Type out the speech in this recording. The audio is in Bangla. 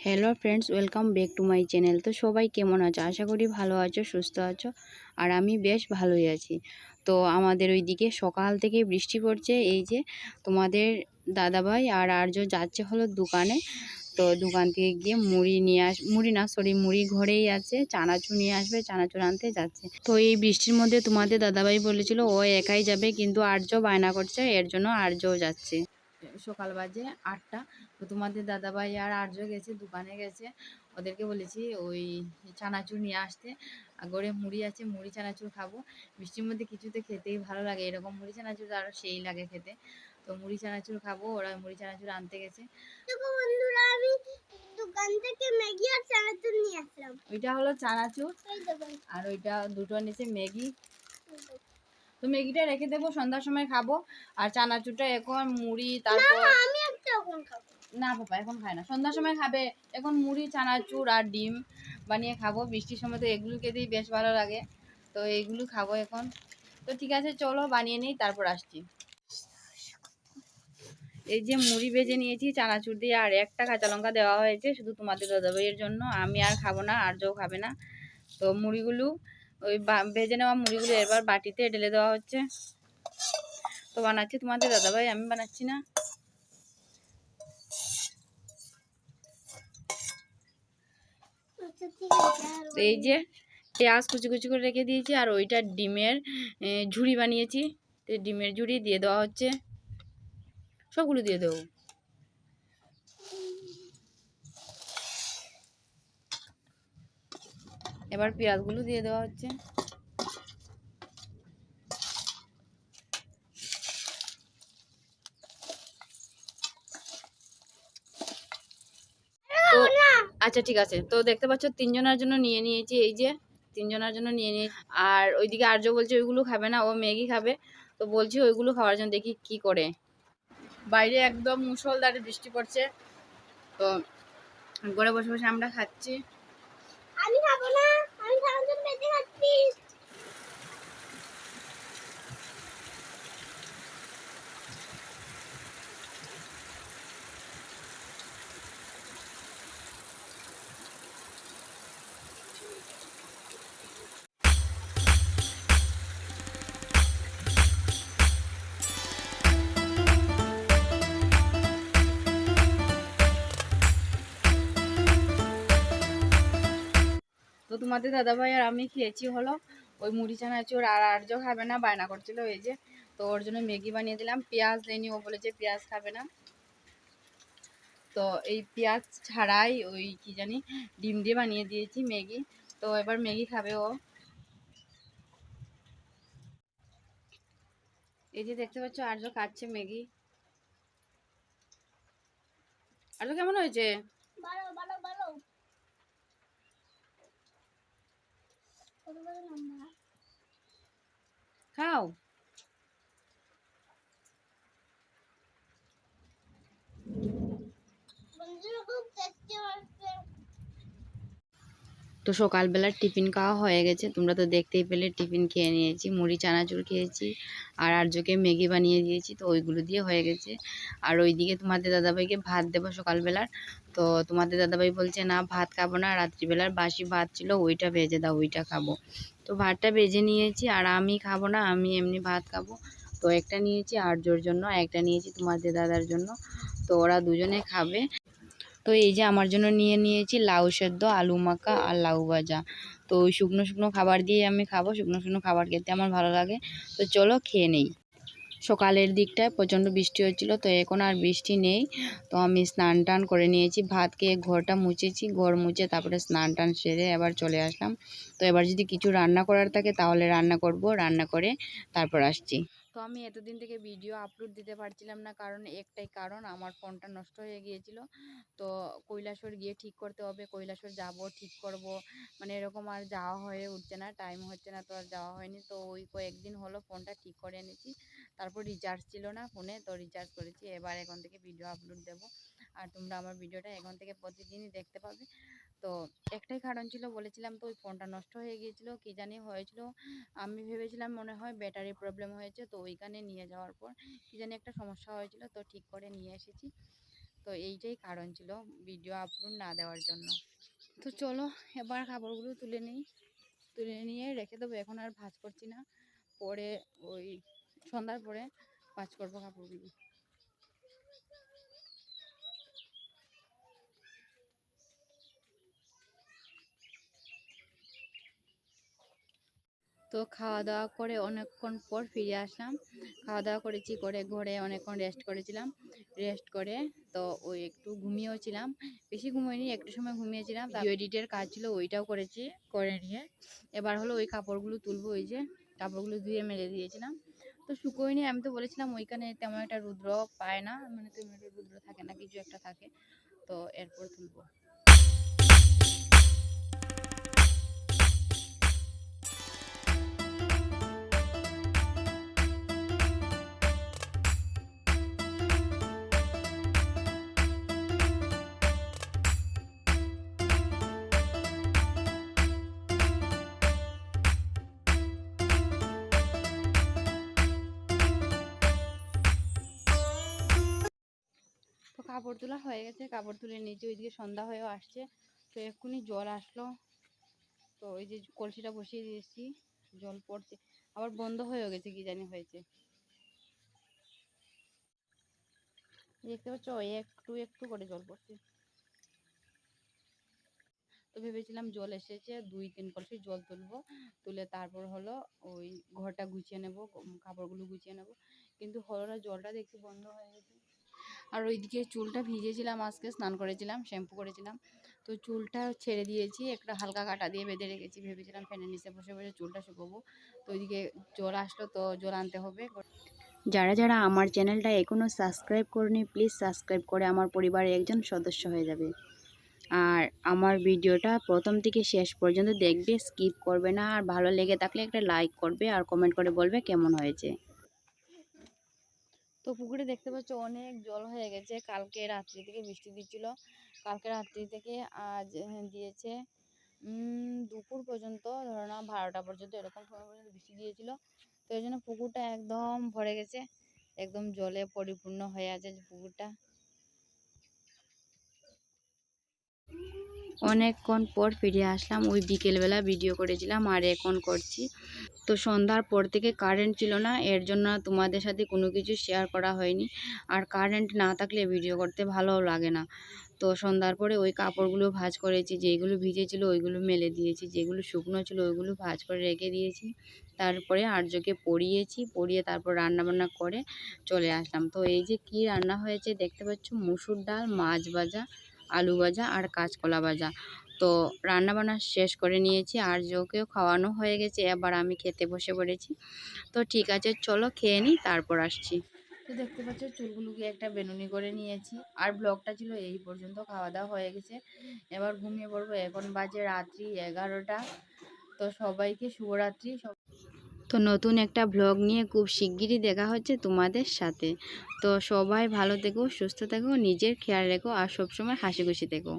Hello friends welcome back to my channel তো সবাই কেমন আছো? আশা করি ভালো আছো, সুস্থ আছো, আর আমি বেশ ভালোই আছি। তো আমাদের ওইদিকে সকাল থেকে বৃষ্টি পড়ছে, এই যে তোমাদের দাদাভাই আর আর্য যাচ্ছে হলো দোকানে। তো দোকান থেকে গিয়ে মুড়ি নিয়ে আস, মুড়ি না সরি মুড়ি ঘরেই আছে, চানাচুর নিয়ে আসবে, চানাচুর আনতে যাচ্ছে। তো এই বৃষ্টির মধ্যে তোমাদের দাদাভাই বলেছিল, ও একাই যাবে, কিন্তু আর্য বায়না করছে, এর জন্য আর্যও যাচ্ছে। সকাল বাজে আটটা। তো তোমাদের দাদাভাই আর আর্য গেছে দোকানে গেছে। ওদেরকে বলেছি ওই চানাচুর নিয়ে আসতে। আর গড়ে মুড়ি আছে মুড়ি চানাচুর খাব। বৃষ্টির মধ্যে কিছুতে খেতেই ভালো লাগে। এরকম মুড়ি চানাচুর আরও সেই লাগে খেতে। তো মুড়ি চানাচুর খাব। ওরা মুড়ি চানাচুর আনতে গেছে। বন্ধুরা আমি দোকান থেকে ম্যাগি আর চানাচুর নিয়ে আসলাম। ওইটা হলো চানাচুর। আর ওইটা দুটো নিচে ম্যাগি। তো ম্যাগিটা রেখে দেবো সন্ধ্যার সময় খাব। আর চানাচুরটা এখন মুড়ি তারপর এখন না পাপা এখন খায় না। সন্ধ্যার সময় খাবে এখন মুড়ি চানাচুর আর ডিম বানিয়ে খাব। বৃষ্টির সময় তো এগুলো খেতেই বেশ ভালো লাগে। তো এইগুলো খাব এখন। তো ঠিক আছে চলো বানিয়ে নিই তারপর আসছি। এই যে মুড়ি ভেজে নিয়েছি চানাচুর দিয়ে আর একটা কাঁচা লঙ্কা দেওয়া হয়েছে শুধু তোমাদের দাদাভাইয়ের জন্য। আমি আর খাব না আর কেউ খাবে না। তো মুড়িগুলো ওই ভেজে নেওয়া মুড়িগুলো এবার বাটিতে ঢেলে দেওয়া হচ্ছে। তো বানাচ্ছি তোমাদের, দাদাভাই, আমি বানাচ্ছি না। এই যে পেঁয়াজ কুচি কুচি করে রেখে দিয়েছি, আর ওইটা ডিমের ঝুড়ি বানিয়েছি। ডিমের ঝুড়ি দিয়ে দেওয়া হচ্ছে। সবগুলো দিয়ে দেবো। এবার পেঁয়াজগুলো দিয়ে দেওয়া হচ্ছে। আচ্ছা ঠিক আছে। তো দেখতে পাচ্ছ, তিনজনের জন্য নিয়ে নিয়েছি এই যে, তিনজনের জন্য নিয়ে নিয়েছি আর ওইদিকে আর্য বলছে, ওইগুলো খাবে না, ও ম্যাগি খাবে। তো বলছি, ওইগুলো খাওয়ার জন্য দেখি কি করে? বাইরে একদম মুসলধারে বৃষ্টি পড়ছে। তো ঘরে বসে বসে আমরা খাচ্ছি। আমি খাব না আমি খাওয়ার জন্য বেঁচে খাচ্ছি। তোমাদের দাদাভাই আর আমি খেয়েছি হলো ওই মুড়ি চানাচুর আর আর্য খাবে না, বায়না করছিল এই যে। তো ওর জন্য ম্যাগি বানিয়ে দিলাম। পেঁয়াজ দেয়নি ও বলেছে পেঁয়াজ খাবে না। তো এই পেঁয়াজ ছাড়াই ওই কি জানি ডিম দিয়ে বানিয়ে দিয়েছি ম্যাগি। তো এবার ম্যাগি খাবে ও। এই যে দেখতে পাচ্ছ আর্য খাচ্ছে ম্যাগি। আর্য কেমন হয়েছে? ভালো ভালো How? তো সকালবেলার টিফিন খাওয়া হয়ে গেছে। তোমরা তো দেখতেই পেলে, টিফিন খেয়ে নিয়েছি, মুড়ি, চানাচুর খেয়েছি, আর আর্যকে ম্যাগি বানিয়ে দিয়েছি, তো ওইগুলো দিয়ে হয়ে গেছে। আর ওইদিকে তোমাদের দাদাভাইকে ভাত দেবো সকালবেলার। তো তোমাদের দাদাভাই বলছে, না, ভাত খাব না, রাত্রিবেলার বাসি ভাত ছিল, ওইটা ভেজে দাও, ওইটা খাব। তো ভাতটা ভেজে নিয়েছি, আর আমি খাব না, আমি এমনি ভাত খাব। তো একটা নিয়েছি আর্যর জন্য একটা নিয়েছি তোমাদের দাদার জন্য। তো ওরা দুজনে খাবে। তো এই যে আমার জন্য নিয়ে নিয়েছি লাউ সেদ্ধ, আলু মাখা আর লাউ ভাজা। তো শুকনো শুকনো খাবার দিয়ে আমি খাব, শুকনো শুকনো খাবার খেতে আমার ভালো লাগে। তো চলো খেয়ে নেই। সকালের দিকটায় প্রচণ্ড বৃষ্টি হচ্ছিল, তো এখন আর বৃষ্টি নেই। তো আমি স্নান টান করে নিয়েছি, ভাত খেয়ে ঘরটা মুছেছি, ঘর মুছে তারপরে স্নান টান সেরে এবার চলে আসলাম। তো এবার যদি কিছু রান্না করার থাকে তাহলে রান্না করব, রান্না করে তারপর আসছি। তো আমি এতদিন থেকে ভিডিও আপলোড দিতে পারছিলাম না কারণ একটাই কারণ, আমার ফোনটা নষ্ট হয়ে গিয়েছিল। তো কৈলাসর গিয়ে ঠিক করতে হবে, কৈলাসর যাব, ঠিক করব। মানে এরকম আর যাওয়া হয়ে উঠছে না টাইম হচ্ছে না তো আর যাওয়া হয়নি। তো ওই কয়েকদিন হলো ফোনটা ঠিক করে এনেছি। তারপর রিচার্জ ছিল না ফোনে, তো রিচার্জ করেছি। এবার এখন থেকে ভিডিও আপলোড দেব। আর তোমরা আমার ভিডিওটা এখন থেকে প্রতিদিনই দেখতে পাবে। তো একটাই কারণ ছিল বলেছিলাম তো ওই ফোনটা নষ্ট হয়ে গিয়েছিল, কি জানি হয়েছিল। আমি ভেবেছিলাম মনে হয় ব্যাটারি প্রবলেম হয়েছে, তো ওইখানে নিয়ে যাওয়ার পর কি জানি একটা সমস্যা হয়েছিল, তো ঠিক করে নিয়ে এসেছি। তো এইটাই কারণ ছিল ভিডিও আপলোড না দেওয়ার জন্য। তো চলো এবার কাপড়গুলো তুলে নিই, তুলে নিয়ে রেখে দেবো, এখন আর ভাঁজ করছি না। পরে ওই সন্ধ্যার পরে ভাঁজ করব কাপড়গুলো তো খাওয়া দাওয়া করে অনেকক্ষণ পর ফিরে আসলাম। খাওয়া দাওয়া করেছি করে ঘরে অনেকক্ষণ রেস্ট করেছিলাম। রেস্ট করে তো ওই একটু ঘুমিয়েওছিলাম বেশি ঘুমিয়েনি একটু সময় ঘুমিয়েছিলাম। এডিটের কাজ ছিল, ওইটাও করেছি, করে নিয়ে। এবার হলো ওই কাপড়গুলো তুলবো, ওই যে কাপড়গুলো ধুয়ে মেলে দিয়েছিলাম। তো শুকোয়নি, আমি তো বলেছিলাম ওইখানে তেমন একটা রুদ্র পায় না মানে তেমন একটা রুদ্র থাকে না, কিছু একটা থাকে। তো এরপর তুলবো। কাপড় তোলা হয়ে গেছে, কাপড় তুলে নিয়েছি, ওইদিকে সন্ধ্যা হয়েও আসছে। তো এক্ষুনি জল আসলো। তো ওই যে কলসিটা বসিয়ে দিয়েছি, জল পড়ছে। আবার বন্ধ হয়েও গেছে, কি জানি হয়েছে। দেখতে পাচ্ছ একটু একটু করে জল পড়ছে। তো ভেবেছিলাম জল এসেছে, দুই তিন কলসি জল তুলবো। তুলে তারপর হলো ওই ঘরটা গুছিয়ে নেব, কাপড়গুলো গুছিয়ে নেব। কিন্তু হলো না, জলটা দেখছি বন্ধ হয়ে গেছে। আর ওইদিকে চুলটা ভিজেছিলাম, আজকে স্নান করেছিলাম, শ্যাম্পু করেছিলাম। তো চুলটা ছেড়ে দিয়েছি, একটা হালকা কাটা দিয়ে বেঁধে রেখেছি। ভেবেছিলাম ফ্যানের নিচে বসে বসে চুলটা শুকোবো। তো ওইদিকে জল আসলো, তো জল আনতে হবে। যারা যারা আমার চ্যানেলটা এখনও সাবস্ক্রাইব করেনি, প্লিজ সাবস্ক্রাইব করে আমার পরিবারের একজন সদস্য হয়ে যাবে। আর আমার ভিডিওটা প্রথম থেকে শেষ পর্যন্ত দেখবে, স্কিপ করবে না। আর ভালো লেগে থাকলে একটা লাইক করবে আর কমেন্ট করে বলবে কেমন হয়েছে। তো পুকুরে দেখতে পাচ্ছ অনেক জল হয়ে গেছে। কালকে রাত্রি থেকে বৃষ্টি দিচ্ছিল। কালকে রাত্রি থেকে আজ হ্যাঁ, দিয়েছে দুপুর পর্যন্ত ধরো না বারোটা পর্যন্ত এরকম সময় পর্যন্ত বৃষ্টি দিয়েছিল। তো এই জন্য পুকুরটা একদম ভরে গেছে। একদম জলে পরিপূর্ণ হয়ে আছে পুকুরটা। অনেকক্ষণ পর ফিরে আসলাম। ওই বিকেলবেলা ভিডিও করেছিলাম আর এখন করছি। তো সন্ধ্যার পর থেকে কারেন্ট ছিল না, এর জন্য তোমাদের সাথে কোনো কিছু শেয়ার করা হয়নি। আর কারেন্ট না থাকলে ভিডিও করতে ভালোও লাগে না। তো সন্ধ্যার পরে ওই কাপড়গুলো ভাঁজ করেছি যেগুলো ভিজেছিল ওইগুলো মেলে দিয়েছি, যেগুলো শুকনো ছিল ওইগুলো ভাঁজ করে রেখে দিয়েছি। তারপরে আর্যকে পরিয়েছি, পরিয়ে তারপর রান্না বান্না করে চলে আসলাম। তো এই যে কি রান্না হয়েছে দেখতে পাচ্ছ? মুসুর ডাল, মাছ ভাজা আলু ভাজা আর কাঁচকলা ভাজা। তো রান্না বান্না শেষ করে নিয়েছি আর জোকেও খাওয়ানো হয়ে গেছে। এবার আমি খেতে বসে পড়েছি। তো ঠিক আছে, চলো খেয়ে নিই, তারপর আসছি। তো দেখতে পাচ্ছ, চুলগুলোকে একটা বেনুনি করে নিয়েছি। আর ব্লগটা ছিল এই পর্যন্ত খাওয়া দাওয়া হয়ে গেছে। এবার ঘুমিয়ে পড়ব। এখন বাজে রাত্রি এগারোটা। তো সবাইকে শুভরাত্রি। সব তো নতুন একটা ব্লগ নিয়ে খুব শিগগিরই দেখা হচ্ছে তোমাদের সাথে। তো সবাই ভালো থেকো, সুস্থ থেকো, নিজের খেয়াল রেখো আর সবসময় হাসি খুশি থেকো।